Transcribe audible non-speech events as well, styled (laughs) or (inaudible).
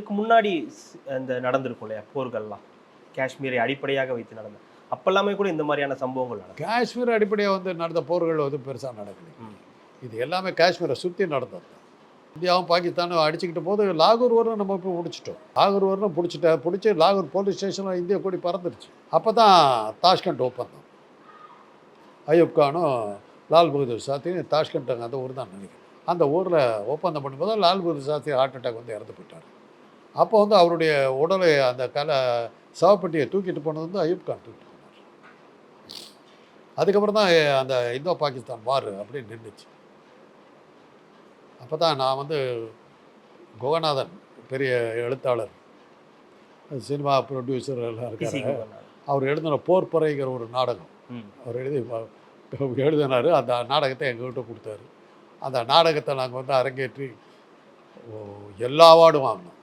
இதற்கு முன்னாடி இந்த நடந்திருக்கும் இல்லையா? போர்கள்லாம். காஷ்மீரை அடிப்படையாக வைத்து நடந்த. அப்பெல்லாமே கூட இந்த மாதிரியான சம்பவங்கள் நடக்கும் காஷ்மீர் அடிப்படையாக வந்து நடந்த போர்கள் வந்து பெருசாக நடக்கல. இது எல்லாமே காஷ்மீரை சுற்றி நடந்தது. இந்தியாவும் பாகிஸ்தானும் அடிச்சுக்கிட்ட போது லாகூர் வரணும் நம்ம இப்போ பிடிச்சிட்டோம் லாகூர் வரணும் பிடிச்சிட்ட பிடிச்சி லாகூர் போலீஸ் ஸ்டேஷனில் இந்திய கொடி பறந்துருச்சு அப்போ தான் தாஷ்கண்ட் ஒப்பந்தம் அய்யூப் கானும் லால் பகதூர் சாஸ்திரி தாஷ்கண்ட் அந்த ஊர் தான் நினைக்கிறேன். அந்த ஊரில் ஒப்பந்தம் பண்ணும்போது லால் பகதூர் சாஸ்திரி ஹார்ட் அட்டாக் வந்து இறந்து போயிட்டார். அப்போ வந்து அவருடைய உடலை அந்த கலை சவப்பெட்டியை தூக்கிட்டு போனது வந்து அய்யூப் கான் தூக்கிட்டு போனார். அதுக்கப்புறம் தான் அந்த இந்தோ பாகிஸ்தான் வார் அப்படின்னு நின்றுச்சு அப்போ தான் நான் வந்து குகநாதன் பெரிய எழுத்தாளர் சினிமா ப்ரொடியூசர் எல்லாம் இருக்காரு. அவர் எழுதின போர் பறைங்கிற ஒரு நாடகம். அவர் எழுதி (laughs) எழுதினாரு. அந்த நாடகத்தை எங்ககிட்ட கொடுத்தாரு. அந்த நாடகத்தை நாங்கள் வந்து அரங்கேற்றி எல்லா அவார்டும் வாங்கினோம்.